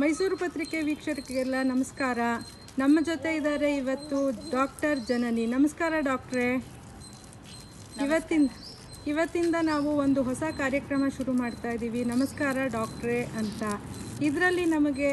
ಮೈಸೂರು ಪತ್ರಿಕೆ ವೀಕ್ಷಕರಿಗೆಲ್ಲ ನಮಸ್ಕಾರ. ನಮ್ಮ ಜೊತೆ ಇದ್ದಾರೆ ಇವತ್ತು ಡಾಕ್ಟರ್ ಜನನಿ. ನಮಸ್ಕಾರ ಡಾಕ್ಟ್ರೇ. ಇವತ್ತಿನ ಇವತ್ತಿಂದ ನಾವು ಒಂದು ಹೊಸ ಕಾರ್ಯಕ್ರಮ ಶುರು ಮಾಡ್ತಾ ಇದ್ದೀವಿ. ನಮಸ್ಕಾರ ಡಾಕ್ಟ್ರೇ ಅಂತ. ಇದರಲ್ಲಿ ನಮಗೆ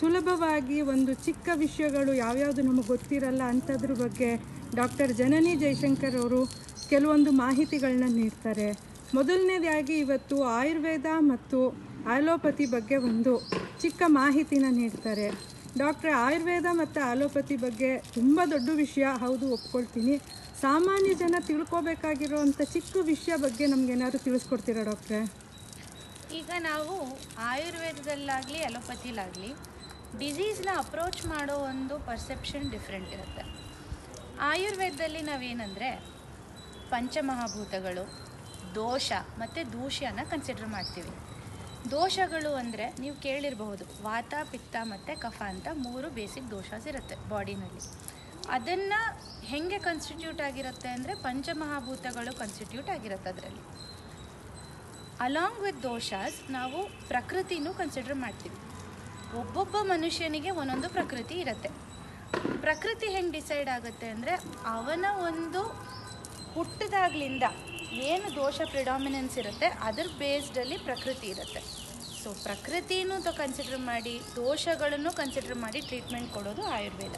ಸುಲಭವಾಗಿ ಒಂದು ಚಿಕ್ಕ ವಿಷಯಗಳು ಯಾವ್ಯಾವುದು ನಮಗೆ ಗೊತ್ತಿರಲ್ಲ ಅಂಥದ್ರ ಬಗ್ಗೆ ಡಾಕ್ಟರ್ ಜನನಿ ಜಯಶಂಕರ್ ಅವರು ಕೆಲವೊಂದು ಮಾಹಿತಿಗಳನ್ನ ನೀಡ್ತಾರೆ. ಮೊದಲನೇದಾಗಿ ಇವತ್ತು ಆಯುರ್ವೇದ ಮತ್ತು ಆಲೋಪತಿ ಬಗ್ಗೆ ಒಂದು ಚಿಕ್ಕ ಮಾಹಿತಿನ ನೀಡ್ತಾರೆ. ಡಾಕ್ಟ್ರೆ, ಆಯುರ್ವೇದ ಮತ್ತು ಆಲೋಪತಿ ಬಗ್ಗೆ ತುಂಬ ದೊಡ್ಡ ವಿಷಯ. ಹೌದು, ಒಪ್ಕೊಳ್ತೀನಿ. ಸಾಮಾನ್ಯ ಜನ ತಿಳ್ಕೊಬೇಕಾಗಿರೋವಂಥ ಚಿಕ್ಕ ವಿಷಯ ಬಗ್ಗೆ ನಮಗೇನಾದ್ರು ತಿಳಿಸ್ಕೊಡ್ತೀರಾ ಡಾಕ್ಟ್ರೆ? ಈಗ ನಾವು ಆಯುರ್ವೇದದಲ್ಲಾಗಲಿ, ಅಲೋಪತಿಲಾಗಲಿ ಡಿಸೀಸ್ನ ಅಪ್ರೋಚ್ ಮಾಡೋ ಒಂದು ಪರ್ಸೆಪ್ಷನ್ ಡಿಫ್ರೆಂಟ್ ಇರುತ್ತೆ. ಆಯುರ್ವೇದದಲ್ಲಿ ನಾವೇನಂದರೆ, ಪಂಚಮಹಾಭೂತಗಳು, ದೋಷ ಮತ್ತು ದೂಷ್ಯನ ಕನ್ಸಿಡರ್ ಮಾಡ್ತೀವಿ. ದೋಷಗಳು ಅಂದರೆ ನೀವು ಕೇಳಿರಬಹುದು, ವಾತ, ಪಿತ್ತ ಮತ್ತು ಕಫ ಅಂತ ಮೂರು ಬೇಸಿಕ್ ದೋಷಸ್ ಇರುತ್ತೆ ಬಾಡಿನಲ್ಲಿ ಅದನ್ನು ಹೆಂಗೆ ಕನ್ಸ್ಟಿಟ್ಯೂಟ್ ಆಗಿರುತ್ತೆ ಅಂದರೆ ಪಂಚಮಹಾಭೂತಗಳು ಕನ್ಸ್ಟಿಟ್ಯೂಟ್ ಆಗಿರುತ್ತೆ ಅದರಲ್ಲಿ. ಅಲಾಂಗ್ ವಿತ್ ದೋಷಾಸ್ ನಾವು ಪ್ರಕೃತಿನೂ ಕನ್ಸಿಡರ್ ಮಾಡ್ತೀವಿ. ಒಬ್ಬೊಬ್ಬ ಮನುಷ್ಯನಿಗೆ ಒಂದೊಂದು ಪ್ರಕೃತಿ ಇರುತ್ತೆ. ಪ್ರಕೃತಿ ಹೆಂಗೆ ಡಿಸೈಡ್ ಆಗುತ್ತೆ ಅಂದರೆ ಅವನ ಒಂದು ಹುಟ್ಟಿದಾಗ್ಲಿಂದ ಏನು ದೋಷ ಪ್ರಿಡಾಮಿನೆನ್ಸ್ ಇರುತ್ತೆ, ಅದ್ರ ಬೇಸ್ಡಲ್ಲಿ ಪ್ರಕೃತಿ ಇರುತ್ತೆ. ಸೊ ಪ್ರಕೃತಿನೂ ಕನ್ಸಿಡರ್ ಮಾಡಿ, ದೋಷಗಳನ್ನು ಕನ್ಸಿಡರ್ ಮಾಡಿ ಟ್ರೀಟ್ಮೆಂಟ್ ಕೊಡೋದು ಆಯುರ್ವೇದ.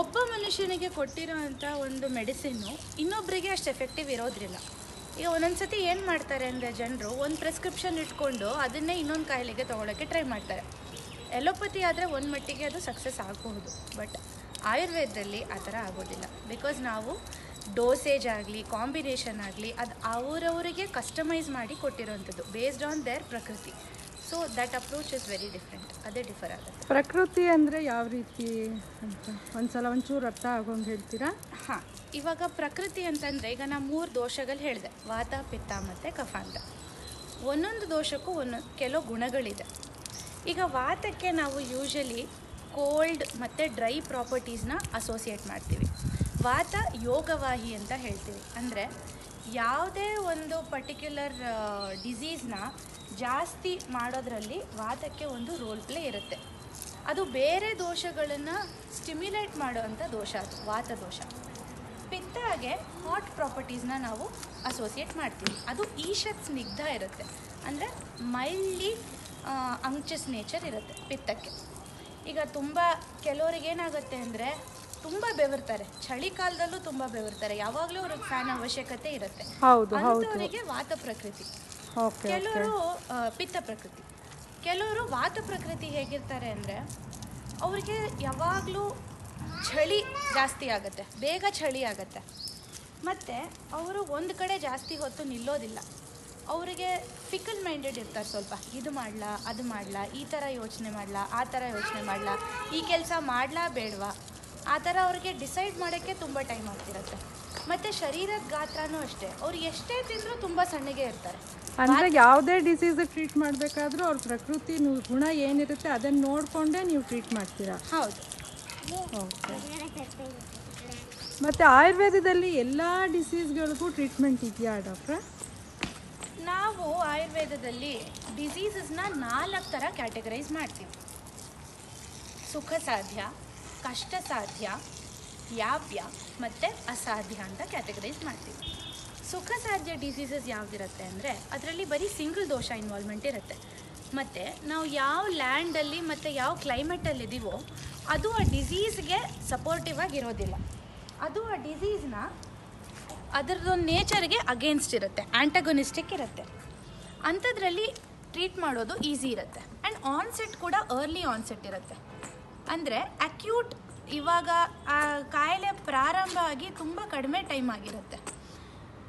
ಒಬ್ಬ ಮನುಷ್ಯನಿಗೆ ಕೊಟ್ಟಿರೋಂಥ ಒಂದು ಮೆಡಿಸಿನ್ನು ಇನ್ನೊಬ್ಬರಿಗೆ ಅಷ್ಟು ಎಫೆಕ್ಟಿವ್ ಇರೋದ್ರಿಲ್ಲ. ಈಗ ಒಂದೊಂದು ಸತಿ ಏನು ಮಾಡ್ತಾರೆ ಅಂದರೆ ಜನರು, ಒಂದು ಪ್ರಿಸ್ಕ್ರಿಪ್ಷನ್ ಇಟ್ಕೊಂಡು ಅದನ್ನೇ ಇನ್ನೊಂದು ಕಾಯಿಲೆಗೆ ತೊಗೊಳಕ್ಕೆ ಟ್ರೈ ಮಾಡ್ತಾರೆ. ಎಲೋಪತಿ ಆದರೆ ಒಂದು ಮಟ್ಟಿಗೆ ಅದು ಸಕ್ಸಸ್ ಆಗಬಹುದು ಬಟ್ ಆಯುರ್ವೇದದಲ್ಲಿ ಆ ಥರ ಆಗೋದಿಲ್ಲ. ಬಿಕಾಸ್ ನಾವು ಡೋಸೇಜ್ ಆಗಲಿ ಕಾಂಬಿನೇಷನ್ ಆಗಲಿ ಅದು ಅವರವರಿಗೆ ಕಸ್ಟಮೈಸ್ ಮಾಡಿ ಕೊಟ್ಟಿರೋವಂಥದ್ದು based on their prakriti. So that approach is very different ಅದೇ ಡಿಫರ್ ಆಗುತ್ತೆ. ಪ್ರಕೃತಿ ಅಂದರೆ ಯಾವ ರೀತಿ ಅಂತ? ಒಂದ್ಸಲ ಒಂಚೂರು ಅರ್ಥ ಆಗೋಂಗೆ ಹೇಳ್ತೀರಾ? ಹಾಂ ಇವಾಗ ಪ್ರಕೃತಿ ಅಂತಂದರೆ ಈಗ ನಾನು ಮೂರು ದೋಷಗಳು ಹೇಳಿದೆ. ವಾತ ಪಿತ್ತ ಮತ್ತು ಕಫ ಅಂತ ಒಂದೊಂದು ದೋಷಕ್ಕೂ ಒಂದೊಂದು ಕೆಲವು ಗುಣಗಳಿದೆ. ಈಗ ವಾತಕ್ಕೆ ನಾವು ಯೂಶಲಿ ಕೋಲ್ಡ್ ಮತ್ತು ಡ್ರೈ ಪ್ರಾಪರ್ಟೀಸ್ನ ಅಸೋಸಿಯೇಟ್ ಮಾಡ್ತೀವಿ. ವಾತ ಯೋಗವಾಹಿ ಅಂತ ಹೇಳ್ತೀವಿ. ಅಂದರೆ ಯಾವುದೇ ಒಂದು ಪರ್ಟಿಕ್ಯುಲರ್ ಡಿಸೀಸ್ನ ಜಾಸ್ತಿ ಮಾಡೋದ್ರಲ್ಲಿ ವಾತಕ್ಕೆ ಒಂದು ರೋಲ್ ಪ್ಲೇ ಇರುತ್ತೆ. ಅದು ಬೇರೆ ದೋಷಗಳನ್ನು ಸ್ಟಿಮ್ಯುಲೇಟ್ ಮಾಡೋವಂಥ ದೋಷ ಅದು, ವಾತ ದೋಷ. ಪಿತ್ತಾಗೆ ಹಾಟ್ ಪ್ರಾಪರ್ಟೀಸ್ನ ನಾವು ಅಸೋಸಿಯೇಟ್ ಮಾಡ್ತೀವಿ. ಅದು ಈಶತ್ ಸ್ನಿಗ್ಧ ಇರುತ್ತೆ. ಅಂದರೆ ಮೈಲ್ಡ್ಲಿ ಅಂಕ್ಚಸ್ ನೇಚರ್ ಇರುತ್ತೆ ಪಿತ್ತಕ್ಕೆ ಈಗ ತುಂಬ ಕೆಲವರಿಗೆ ಏನಾಗುತ್ತೆ ಅಂದರೆ ತುಂಬ ಬೆವರ್ತಾರೆ. ಚಳಿಕಾಲದಲ್ಲೂ ತುಂಬ ಬೆವರ್ತಾರೆ. ಯಾವಾಗಲೂ ಅವ್ರಿಗೆ ಫ್ಯಾನ್ ಅವಶ್ಯಕತೆ ಇರುತ್ತೆ. ಹೌದು ಅಂಥವರಿಗೆ ವಾತ ಪ್ರಕೃತಿ. ಕೆಲವರು ಪಿತ್ತ ಪ್ರಕೃತಿ. ಕೆಲವರು ವಾತ ಪ್ರಕೃತಿ ಹೇಗಿರ್ತಾರೆ ಅಂದ್ರೆ ಅವ್ರಿಗೆ ಯಾವಾಗಲೂ ಚಳಿ ಜಾಸ್ತಿ ಆಗುತ್ತೆ. ಬೇಗ ಚಳಿ ಆಗುತ್ತೆ. ಮತ್ತೆ ಅವರು ಒಂದು ಕಡೆ ಜಾಸ್ತಿ ಹೊತ್ತು ನಿಲ್ಲೋದಿಲ್ಲ. ಅವರಿಗೆ ಫಿಕಲ್ ಮೈಂಡೆಡ್ ಇರ್ತಾರೆ ಸ್ವಲ್ಪ. ಇದು ಮಾಡ್ಲಾ ಅದು ಮಾಡ್ಲಾ ಈ ಥರ ಯೋಚನೆ ಮಾಡ್ಲಾ ಆ ಥರ ಯೋಚನೆ ಮಾಡ್ಲಾ ಈ ಕೆಲಸ ಮಾಡಲಾ ಬೇಡವಾ? ಆ ಥರ ಅವ್ರಿಗೆ ಡಿಸೈಡ್ ಮಾಡೋಕ್ಕೆ ತುಂಬ ಟೈಮ್ ಆಗ್ತಿರುತ್ತೆ. ಮತ್ತು ಶರೀರದ ಗಾತ್ರನೂ ಅಷ್ಟೇ. ಅವ್ರು ಎಷ್ಟೇ ತಿಂದರೂ ತುಂಬ ಸಣ್ಣಗೆ ಇರ್ತಾರೆ. ಅಂದರೆ ಯಾವುದೇ ಡಿಸೀಸ್ ಟ್ರೀಟ್ ಮಾಡಬೇಕಾದ್ರೂ ಅವ್ರ ಪ್ರಕೃತಿ ಗುಣ ಏನಿರುತ್ತೆ ಅದನ್ನು ನೋಡಿಕೊಂಡೇ ನೀವು ಟ್ರೀಟ್ ಮಾಡ್ತೀರಾ? ಹೌದು. ಮತ್ತು ಆಯುರ್ವೇದದಲ್ಲಿ ಎಲ್ಲ ಡಿಸೀಸ್ಗಳಿಗೂ ಟ್ರೀಟ್ಮೆಂಟ್ ಇದೆಯಾ ಡಾಕ್ಟ್ರ? ನಾವು ಆಯುರ್ವೇದದಲ್ಲಿ ಡಿಸೀಸಸ್ನ ನಾಲ್ಕು ಥರ ಕ್ಯಾಟಗರೈಸ್ ಮಾಡ್ತೀವಿ. ಸುಖ ಸಾಧ್ಯ ಕಷ್ಟ ಸಾಧ್ಯ ಯಾವ್ಯ ಮತ್ತು ಅಸಾಧ್ಯ ಅಂತ ಕ್ಯಾಟಗರೈಸ್ ಮಾಡ್ತೀವಿ. ಸುಖ ಸಾಧ್ಯ ಡಿಸೀಸಸ್ ಯಾವುದಿರುತ್ತೆ ಅಂದರೆ ಅದರಲ್ಲಿ ಬರೀ ಸಿಂಗಲ್ ದೋಷ ಇನ್ವಾಲ್ವ್ಮೆಂಟ್ ಇರುತ್ತೆ. ಮತ್ತು ನಾವು ಯಾವ ಲ್ಯಾಂಡಲ್ಲಿ ಮತ್ತು ಯಾವ ಕ್ಲೈಮೇಟಲ್ಲಿ ಇದ್ದೀವೋ ಅದು ಆ ಡಿಸೀಸ್ಗೆ ಸಪೋರ್ಟಿವ್ ಆಗಿರೋದಿಲ್ಲ ಅದು ಆ ಡಿಸೀಸ್ನ ಅದರದೊಂದು ನೇಚರ್ಗೆ ಅಗೇನ್ಸ್ಟ್ ಇರುತ್ತೆ ಆ್ಯಂಟಗೊನಿಸ್ಟಿಕ್ ಇರುತ್ತೆ. ಅಂಥದ್ರಲ್ಲಿ ಟ್ರೀಟ್ ಮಾಡೋದು ಈಸಿ ಇರುತ್ತೆ. ಆ್ಯಂಡ್ ಆನ್ಸೆಟ್ ಕೂಡ ಅರ್ಲಿ ಆನ್ಸೆಟ್ ಇರುತ್ತೆ. ಅಂದರೆ ಅಕ್ಯೂಟ್ ಇವಾಗ, ಆ, ಕಾಯಿಲೆ ಪ್ರಾರಂಭ ಆಗಿ ತುಂಬ ಕಡಿಮೆ ಟೈಮ್ ಆಗಿರುತ್ತೆ.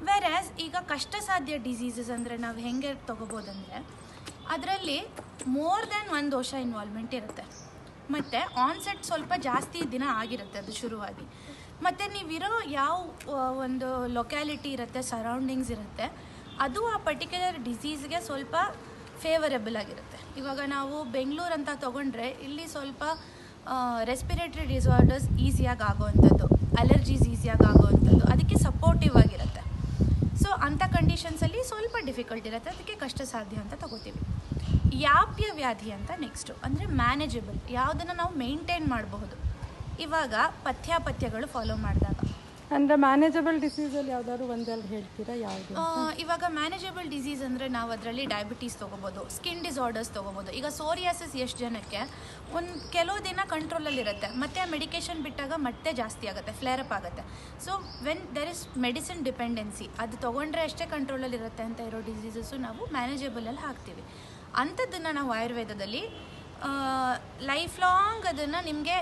ವೆರಸ್ ಈಗ ಕಷ್ಟ ಸಾಧ್ಯ ಡಿಸೀಸಸ್ ಅಂದರೆ ನಾವು ಹೆಂಗೆ ತೊಗೋಬೋದಂದರೆ, ಅದರಲ್ಲಿ ಮೋರ್ ದ್ಯಾನ್ ಒಂದು ದೋಷ ಇನ್ವಾಲ್ವ್ಮೆಂಟ್ ಇರುತ್ತೆ. ಮತ್ತು ಆನ್ಸೆಟ್ ಸ್ವಲ್ಪ ಜಾಸ್ತಿ ದಿನ ಆಗಿರುತ್ತೆ ಅದು ಶುರುವಾಗಿ. ಮತ್ತು ನೀವಿರೋ ಯಾವ ಒಂದು ಲೊಕ್ಯಾಲಿಟಿ ಇರುತ್ತೆ ಸರೌಂಡಿಂಗ್ಸ್ ಇರುತ್ತೆ, ಅದು ಆ ಪರ್ಟಿಕ್ಯುಲರ್ ಡಿಸೀಸ್ಗೆ ಸ್ವಲ್ಪ ಫೇವರೇಬಲ್ ಆಗಿರುತ್ತೆ. ಇವಾಗ ನಾವು ಬೆಂಗಳೂರು ಅಂತ ತೊಗೊಂಡ್ರೆ ಇಲ್ಲಿ ಸ್ವಲ್ಪ ರೆಸ್ಪಿರೇಟರಿ ಡಿಸಾರ್ಡರ್ಸ್ ಈಸಿಯಾಗಿ ಆಗೋವಂಥದ್ದು ಅಲರ್ಜೀಸ್ ಈಸಿಯಾಗಿ ಆಗೋವಂಥದ್ದು ಅದಕ್ಕೆ ಸಪೋರ್ಟಿವ್ ಆಗಿರುತ್ತೆ. ಸೊ ಅಂಥ ಕಂಡೀಷನ್ಸಲ್ಲಿ ಸ್ವಲ್ಪ ಡಿಫಿಕಲ್ಟ್ ಇರುತ್ತೆ, ಅದಕ್ಕೆ ಕಷ್ಟ ಸಾಧ್ಯ ಅಂತ ತಗೋತೀವಿ. ಯಾಪ್ಯ ವ್ಯಾಧಿ ಅಂತ ನೆಕ್ಸ್ಟು ಅಂದರೆ ಮ್ಯಾನೇಜಬಲ್ ಯಾವುದನ್ನು ನಾವು ಮೇಂಟೈನ್ ಮಾಡಬಹುದು. ಇವಾಗ ಪಥ್ಯಾಪಥ್ಯಗಳು ಫಾಲೋ ಮಾಡಿದಾಗ ಅಂದರೆ ಮ್ಯಾನೇಜಬಲ್ ಡಿಸೀಸಲ್ಲಿ ಯಾವ್ದಾದ್ರು ಒಂದಲ್ಲಿ ಹೇಳ್ತೀರಾ ಯಾವುದು ಇವಾಗ ಮ್ಯಾನೇಜಬಲ್ ಡಿಸೀಸ್ ಅಂದರೆ ನಾವು ಅದರಲ್ಲಿ ಡಯಾಬಿಟೀಸ್ ತೊಗೋಬೋದು ಸ್ಕಿನ್ ಡಿಸಾರ್ಡರ್ಸ್ ತಗೋಬಹುದು ಈಗ ಸೋರಿಯಾಸಿಸ್ ಎಷ್ಟು ಜನಕ್ಕೆ? ಒಂದು ಕೆಲವು ದಿನ ಕಂಟ್ರೋಲಲ್ಲಿರುತ್ತೆ ಮತ್ತೆ ಆ ಮೆಡಿಕೇಶನ್ ಬಿಟ್ಟಾಗ ಮತ್ತೆ ಜಾಸ್ತಿ ಆಗುತ್ತೆ ಫ್ಲೇರಪ್ ಆಗುತ್ತೆ. So when there is medicine dependency ಅದು ತಗೊಂಡ್ರೆ ಅಷ್ಟೇ ಕಂಟ್ರೋಲಲ್ಲಿರುತ್ತೆ ಅಂತ ಇರೋ ಡಿಸೀಸಸ್ಸು ನಾವು ಮ್ಯಾನೇಜಬಲಲ್ಲಿ ಹಾಕ್ತೀವಿ. ಅಂಥದ್ದನ್ನು ನಾವು ಆಯುರ್ವೇದದಲ್ಲಿ ಲೈಫ್ ಲಾಂಗ್ ಅದನ್ನು ನಿಮಗೆ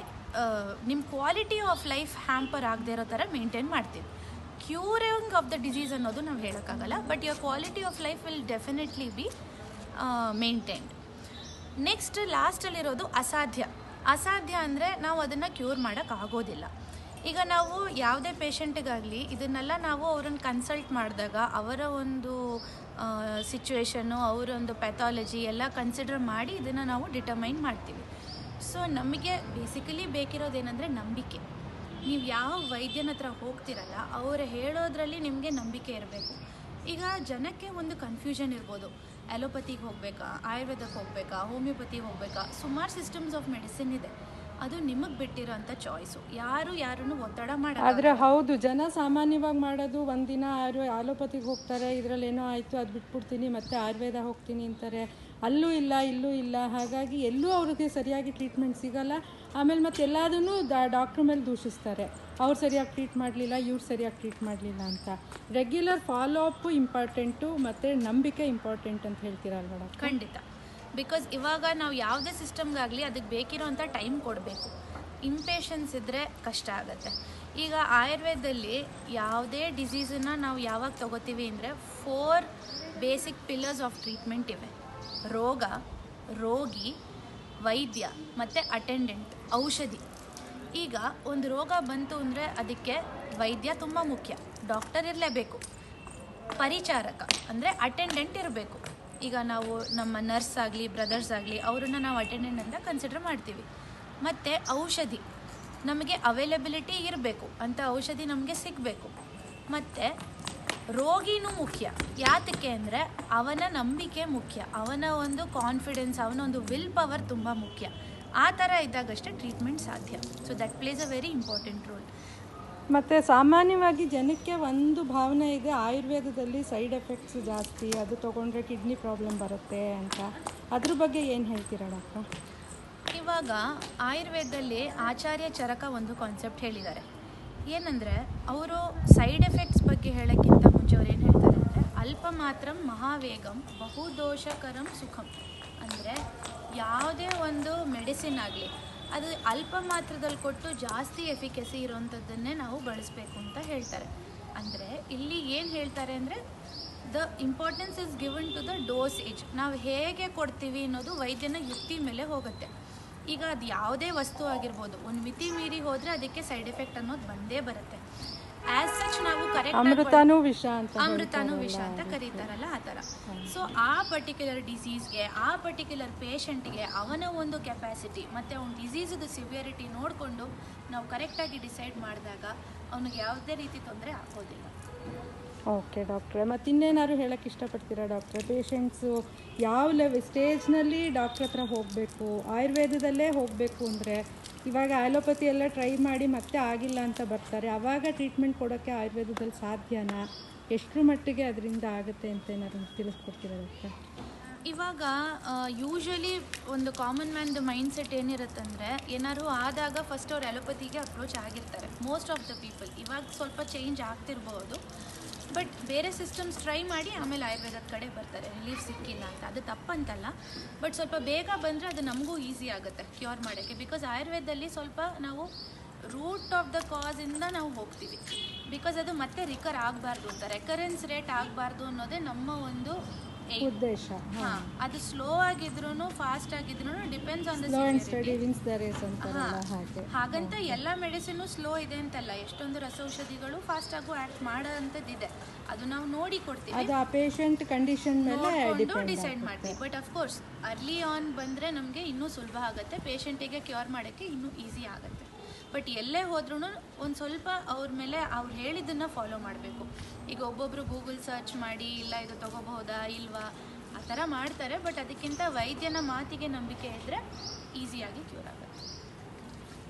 ನಿಮ್ಮ ಕ್ವಾಲಿಟಿ ಆಫ್ ಲೈಫ್ ಹ್ಯಾಂಪರ್ ಆಗದೆ ಇರೋ ಥರ ಮೇಂಟೈನ್ ಮಾಡ್ತೀವಿ. ಕ್ಯೂರಿಂಗ್ ಆಫ್ ದ ಡಿಸೀಸ್ ಅನ್ನೋದು ನಾವು ಹೇಳೋಕ್ಕಾಗಲ್ಲ but your quality of life will definitely be maintained next ಲಾಸ್ಟಲ್ಲಿರೋದು ಅಸಾಧ್ಯ. ಅಸಾಧ್ಯ ಅಂದರೆ ನಾವು ಅದನ್ನು ಕ್ಯೂರ್ ಮಾಡೋಕ್ಕಾಗೋದಿಲ್ಲ ಈಗ ನಾವು ಯಾವುದೇ ಪೇಷಂಟಿಗಾಗಲಿ ಇದನ್ನೆಲ್ಲ ನಾವು ಅವ್ರನ್ನ ಕನ್ಸಲ್ಟ್ ಮಾಡಿದಾಗ ಅವರ ಒಂದು ಸಿಚುವೇಶನ್ನು ಅವರೊಂದು ಪ್ಯಾಥಾಲಜಿ ಎಲ್ಲ ಕನ್ಸಿಡರ್ ಮಾಡಿ ಇದನ್ನು ನಾವು ಡಿಟರ್ಮೈನ್ ಮಾಡ್ತೀವಿ. ಸೊ ನಮಗೆ ಬೇಸಿಕಲಿ ಬೇಕಿರೋದೇನೆಂದರೆ ನಂಬಿಕೆ. ನೀವು ಯಾವ ವೈದ್ಯನ ಹತ್ರ ಹೋಗ್ತಿರಲ್ಲ, ಅವರು ಹೇಳೋದ್ರಲ್ಲಿ ನಿಮಗೆ ನಂಬಿಕೆ ಇರಬೇಕು. ಈಗ ಜನಕ್ಕೆ ಒಂದು ಕನ್ಫ್ಯೂಷನ್ ಇರ್ಬೋದು. ಅಲೋಪತಿಗೆ ಹೋಗಬೇಕಾ, ಆಯುರ್ವೇದಕ್ಕೆ ಹೋಗಬೇಕಾ ಹೋಮಿಯೋಪತಿಗೆ ಹೋಗಬೇಕಾ, ಸುಮಾರು ಸಿಸ್ಟಮ್ಸ್ ಆಫ್ ಮೆಡಿಸಿನ್ ಇದೆ. ಅದು ನಿಮಗೆ ಬಿಟ್ಟಿರೋಂಥ ಚಾಯ್ಸು ಯಾರು ಯಾರನ್ನು ಒತ್ತಡ ಮಾಡ ಆದರೆ ಹೌದು, ಜನ ಸಾಮಾನ್ಯವಾಗಿ ಮಾಡೋದು, ಒಂದಿನ ಆಯುರ್ವೇ ಆಲೋಪತಿಗೆ ಹೋಗ್ತಾರೆ, ಇದರಲ್ಲಿ ಏನೋ ಆಯಿತು, ಅದು ಬಿಟ್ಬಿಡ್ತೀನಿ, ಮತ್ತೆ ಆಯುರ್ವೇದ ಹೋಗ್ತೀನಿ ಅಂತಾರೆ. ಅಲ್ಲೂ ಇಲ್ಲ, ಇಲ್ಲೂ ಇಲ್ಲ. ಹಾಗಾಗಿ ಎಲ್ಲೂ ಅವ್ರಿಗೆ ಸರಿಯಾಗಿ ಟ್ರೀಟ್ಮೆಂಟ್ ಸಿಗಲ್ಲ. ಆಮೇಲೆ ಮತ್ತೆ ಎಲ್ಲದನ್ನೂ ಡಾಕ್ಟ್ರ್ ಮೇಲೆ ದೂಷಿಸ್ತಾರೆ. ಅವ್ರು ಸರಿಯಾಗಿ ಟ್ರೀಟ್ ಮಾಡಲಿಲ್ಲ, ಇವ್ರು ಸರಿಯಾಗಿ ಟ್ರೀಟ್ ಮಾಡಲಿಲ್ಲ ಅಂತ. ರೆಗ್ಯುಲರ್ ಫಾಲೋ ಅಪ್ಪು ಇಂಪಾರ್ಟೆಂಟು ಮತ್ತು ನಂಬಿಕೆ ಇಂಪಾರ್ಟೆಂಟ್ ಅಂತ ಹೇಳ್ತೀರಲ್ವ ಮೇಡಮ್ ಖಂಡಿತ. ಬಿಕಾಸ್ ಇವಾಗ ನಾವು ಯಾವುದೇ ಸಿಸ್ಟಮ್ಗಾಗಲಿ ಅದಕ್ಕೆ ಬೇಕಿರೋಂಥ ಟೈಮ್ ಕೊಡಬೇಕು. ಇಂಪೇಷನ್ಸ್ ಇದ್ದರೆ ಕಷ್ಟ ಆಗುತ್ತೆ. ಈಗ ಆಯುರ್ವೇದದಲ್ಲಿ ಯಾವುದೇ ಡಿಸೀಸನ್ನು ನಾವು ಯಾವಾಗ ತಗೋತೀವಿ ಅಂದರೆ four basic pillars of treatment ಇವೆ. ರೋಗ, ರೋಗಿ, ವೈದ್ಯ ಮತ್ತು ಅಟೆಂಡೆಂಟ್ ಔಷಧಿ. ಈಗ ಒಂದು ರೋಗ ಬಂತು ಅಂದರೆ ಅದಕ್ಕೆ ವೈದ್ಯ ತುಂಬ ಮುಖ್ಯ. ಡಾಕ್ಟರ್ ಇರಲೇಬೇಕು. ಪರಿಚಾರಕ ಅಂದರೆ ಅಟೆಂಡೆಂಟ್ ಇರಬೇಕು. ಈಗ ನಾವು ನಮ್ಮ ನರ್ಸ್ ಆಗಲಿ ಬ್ರದರ್ಸ್ ಆಗಲಿ ಅವರನ್ನು ನಾವು ಅಟೆಂಡೆಂಟ್ ಅಂತ ಕನ್ಸಿಡರ್ ಮಾಡ್ತೀವಿ. ಮತ್ತು ಔಷಧಿ, ನಮಗೆ ಅವೈಲಬಿಲಿಟಿ ಇರಬೇಕು. ಅಂತ ಔಷಧಿ ನಮಗೆ ಸಿಗಬೇಕು. ಮತ್ತು ರೋಗಿನೂ ಮುಖ್ಯ. ಯಾತಕ್ಕೆ ಅಂದರೆ ಅವನ ನಂಬಿಕೆ ಮುಖ್ಯ. ಅವನ ಒಂದು ಕಾನ್ಫಿಡೆನ್ಸ್ ಅವನ ಒಂದು ವಿಲ್ ಪವರ್ ತುಂಬ ಮುಖ್ಯ. ಆ ಥರ ಇದ್ದಾಗಷ್ಟೇ ಟ್ರೀಟ್ಮೆಂಟ್ ಸಾಧ್ಯ. So that plays a very important role ಮತ್ತು ಸಾಮಾನ್ಯವಾಗಿ ಜನಕ್ಕೆ ಒಂದು ಭಾವನೆ ಇದೆ ಆಯುರ್ವೇದದಲ್ಲಿ ಸೈಡ್ ಎಫೆಕ್ಟ್ಸ್ ಜಾಸ್ತಿ ಅದು ತೊಗೊಂಡ್ರೆ ಕಿಡ್ನಿ ಪ್ರಾಬ್ಲಮ್ ಬರುತ್ತೆ ಅಂತ. ಅದ್ರ ಬಗ್ಗೆ ಏನು ಹೇಳ್ತೀರಾ ಡಾಕ್ಟರ್? ಇವಾಗ ಆಯುರ್ವೇದದಲ್ಲಿ ಆಚಾರ್ಯ ಚರಕ ಒಂದು ಕಾನ್ಸೆಪ್ಟ್ ಹೇಳಿದ್ದಾರೆ. ಏನಂದರೆ ಅವರು ಸೈಡ್ ಎಫೆಕ್ಟ್ಸ್ ಬಗ್ಗೆ ಹೇಳೋಕ್ಕಿಂತ ಮುಂಚೆ ಅವ್ರು ಏನು ಹೇಳ್ತಾರೆ ಅಂದರೆ ಅಲ್ಪ ಮಾತ್ರ ಮಹಾವೇಗಂ, ಬಹುದೋಷಕರಂ ಸುಖಂ. ಅಂದರೆ ಯಾವುದೇ ಒಂದು ಮೆಡಿಸಿನ್ ಆಗಲಿ, ಅದು ಅಲ್ಪ ಮಾತ್ರದಲ್ಲಿ ಕೊಟ್ಟು ಜಾಸ್ತಿ ಎಫಿಕೆಸಿ ಇರೋವಂಥದ್ದನ್ನೇ ನಾವು ಬಳಸಬೇಕು ಅಂತ ಹೇಳ್ತಾರೆ. ಅಂದರೆ ಇಲ್ಲಿ ಏನು ಹೇಳ್ತಾರೆ ಅಂದರೆ, the importance is given to the dosage ನಾವು ಹೇಗೆ ಕೊಡ್ತೀವಿ ಅನ್ನೋದು ವೈದ್ಯನ ಯುಕ್ತಿ ಮೇಲೆ ಹೋಗುತ್ತೆ. ಈಗ ಅದು ಯಾವುದೇ ವಸ್ತು ಆಗಿರ್ಬೋದು, ಒಂದು ಮಿತಿ ಮೀರಿ ಹೋದರೆ ಅದಕ್ಕೆ ಸೈಡ್ ಎಫೆಕ್ಟ್ ಅನ್ನೋದು ಬಂದೇ ಬರುತ್ತೆ. ಆ್ಯಸ್ ಸಚ್ ನಾವು ಕರೆಕ್ಟ್ ಅಮೃತನೂ ವಿಷ ಅಂತ ಅಮೃತನೂ. ವಿಷ ಅಂತ ಕರೀತಾರಲ್ಲ ಆ ಥರ. ಸೊ ಆ ಪರ್ಟಿಕ್ಯುಲರ್ ಡಿಸೀಸ್ಗೆ ಆ ಪರ್ಟಿಕ್ಯುಲರ್ ಪೇಷಂಟ್ಗೆ ಅವನ ಒಂದು ಕೆಪಾಸಿಟಿ ಮತ್ತು ಅವ್ನ ಡಿಸೀಸ್ದು ಸಿವಿಯರಿಟಿ ನೋಡಿಕೊಂಡು ನಾವು ಕರೆಕ್ಟಾಗಿ ಡಿಸೈಡ್ ಮಾಡಿದಾಗ ಅವನಿಗೆ ಯಾವುದೇ ರೀತಿ ತೊಂದರೆ ಆಗೋದಿಲ್ಲ. ಓಕೆ ಡಾಕ್ಟ್ರೆ ಮತ್ತು ಇನ್ನೇನಾದ್ರು ಹೇಳಕ್ಕೆ ಇಷ್ಟಪಡ್ತೀರಾ ಡಾಕ್ಟ್ರೆ ಪೇಷಂಟ್ಸು ಯಾವ ಲೆವೆ ಸ್ಟೇಜ್ನಲ್ಲಿ ಡಾಕ್ಟ್ರ್ ಹತ್ರ ಹೋಗಬೇಕು? ಆಯುರ್ವೇದದಲ್ಲೇ ಹೋಗಬೇಕು ಅಂದರೆ ಇವಾಗ ಆಲೋಪತಿ ಎಲ್ಲ ಟ್ರೈ ಮಾಡಿ ಮತ್ತೆ ಆಗಿಲ್ಲ ಅಂತ ಬರ್ತಾರೆ. ಆವಾಗ ಟ್ರೀಟ್ಮೆಂಟ್ ಕೊಡೋಕ್ಕೆ ಆಯುರ್ವೇದದಲ್ಲಿ ಸಾಧ್ಯನಾ? ಎಷ್ಟರ ಮಟ್ಟಿಗೆ ಅದರಿಂದ ಆಗುತ್ತೆ ಅಂತ ಏನಾದ್ರು ತಿಳಿಸ್ಕೊಡ್ತೀರಾ ಡಾಕ್ಟರ್? ಇವಾಗ ಯೂಶ್ವಲಿ ಒಂದು ಕಾಮನ್ ಮ್ಯಾನ್ದು ಮೈಂಡ್ ಸೆಟ್ ಏನಿರುತ್ತಂದರೆ ಏನಾದ್ರು ಆದಾಗ ಫಸ್ಟ್ ಅವ್ರು ಅಲೋಪತಿಗೆ ಅಪ್ರೋಚ್ ಆಗಿರ್ತಾರೆ. ಮೋಸ್ಟ್ ಆಫ್ ದ ಪೀಪಲ್ ಇವಾಗ ಸ್ವಲ್ಪ ಚೇಂಜ್ ಆಗ್ತಿರ್ಬೋದು. ಬಟ್ ಬೇರೆ ಸಿಸ್ಟಮ್ಸ್ ಟ್ರೈ ಮಾಡಿ ಆಮೇಲೆ ಆಯುರ್ವೇದದ ಕಡೆ ಬರ್ತಾರೆ ರಿಲೀಫ್ ಸಿಕ್ಕಿಲ್ಲ ಅಂತ. ಅದು ತಪ್ಪಂತಲ್ಲ. ಬಟ್ ಸ್ವಲ್ಪ ಬೇಗ ಬಂದರೆ ಅದು ನಮಗೂ ಈಸಿ ಆಗುತ್ತೆ ಕ್ಯೂರ್ ಮಾಡೋಕ್ಕೆ. ಬಿಕಾಸ್ ಆಯುರ್ವೇದದಲ್ಲಿ ಸ್ವಲ್ಪ ನಾವು ರೂಟ್ ಆಫ್ ದ ಕಾಸಿಂದ ನಾವು ಹೋಗ್ತೀವಿ. ಬಿಕಾಸ್ ಅದು ಮತ್ತೆ ರಿಕರ್ ಆಗಬಾರ್ದು ಅಂತ. ರೆಕರೆನ್ಸ್ ರೇಟ್ ಆಗಬಾರ್ದು ಅನ್ನೋದೇ ನಮ್ಮ ಒಂದು. ಉದ್ದೇಶ ಹಾ. ಅದು ಸ್ಲೋ ಆಗಿದ್ರು ಫಾಸ್ಟ್ ಆಗಿದ್ರು ಡಿಪೆಂಡ್ಸ್ ಆನ್. ಹಾಗೆ. ಹಾಗಂತ ಎಲ್ಲ ಮೆಡಿಸಿನ್ ಸ್ಲೋ ಇದೆ ಅಂತಲ್ಲ ಎಷ್ಟೊಂದು ರಸೌಷಧಿಗಳು ಫಾಸ್ಟ್ ಆಗು ಆಕ್ಟ್ ಮಾಡೋಂಥದ್ದಿದೆ ಅದು ನಾವು ನೋಡಿ ಕೊಡ್ತೀವಿ. ಅದು ಆ ಪೇಷಂಟ್ ಕಂಡೀಷನ್ ಮೇಲೆ ಡಿಪೆಂಡ್ ಡಿಸೈಡ್ ಮಾಡ್ತೀವಿ. But of course early on ಬಂದ್ರೆ ನಮಗೆ ಇನ್ನೂ ಸುಲಭ ಆಗುತ್ತೆ. ಪೇಷಂಟಿಗೆ ಕ್ಯೂರ್ ಮಾಡೋಕ್ಕೆ ಇನ್ನೂ ಈಸಿ ಆಗುತ್ತೆ. ಬಟ್ ಎಲ್ಲೇ ಹೋದ್ರೂ ಒಂದು ಸ್ವಲ್ಪ ಅವ್ರ ಮೇಲೆ ಅವ್ರು ಹೇಳಿದ್ದನ್ನು ಫಾಲೋ ಮಾಡಬೇಕು. ಈಗ ಒಬ್ಬೊಬ್ಬರು ಗೂಗಲ್ ಸರ್ಚ್ ಮಾಡಿ, ಇಲ್ಲ ಇದು ತಗೋಬಹುದಾ, ಇಲ್ವಾ, ಆ ಥರ ಮಾಡ್ತಾರೆ, ಬಟ್ ಅದಕ್ಕಿಂತ ವೈದ್ಯನ ಮಾತಿಗೆ ನಂಬಿಕೆ ಇದ್ದರೆ ಈಸಿಯಾಗಿ ಕ್ಯೂರ್ ಆಗುತ್ತೆ.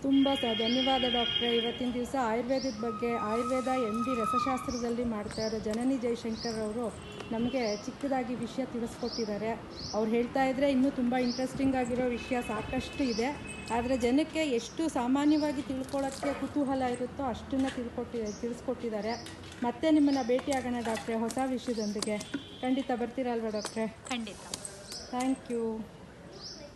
ತುಂಬ ಸ ಧನ್ಯವಾದ ಡಾಕ್ಟ್ರೆ. ಇವತ್ತಿನ ದಿವಸ ಆಯುರ್ವೇದದ ಬಗ್ಗೆ ಆಯುರ್ವೇದ ಎಂ ಬಿ ರಸಶಾಸ್ತ್ರದಲ್ಲಿ ಮಾಡ್ತಾ ಇರೋ ಜನನಿ ಜಯಶಂಕರ್ ಅವರು ನಮಗೆ ಚಿಕ್ಕದಾಗಿ ವಿಷಯ ತಿಳಿಸ್ಕೊಟ್ಟಿದ್ದಾರೆ. ಅವ್ರು ಹೇಳ್ತಾ ಇದ್ದರೆ ಇನ್ನೂ ತುಂಬ ಇಂಟ್ರೆಸ್ಟಿಂಗ್ ಆಗಿರೋ ವಿಷಯ ಸಾಕಷ್ಟು ಇದೆ. ಆದರೆ ಜನಕ್ಕೆ ಎಷ್ಟು ಸಾಮಾನ್ಯವಾಗಿ ತಿಳ್ಕೊಳ್ಳೋಕ್ಕೆ ಕುತೂಹಲ ಇರುತ್ತೋ ಅಷ್ಟನ್ನು ತಿಳ್ಕೊಟ್ಟಿ ತಿಳಿಸ್ಕೊಟ್ಟಿದ್ದಾರೆ. ಮತ್ತೆ ನಿಮ್ಮನ್ನು ಭೇಟಿಯಾಗೋಣ ಡಾಕ್ಟ್ರೆ ಹೊಸ ವಿಷಯದೊಂದಿಗೆ. ಖಂಡಿತ ಬರ್ತೀರಲ್ವ ಡಾಕ್ಟ್ರೆ? ಖಂಡಿತ. Thank you.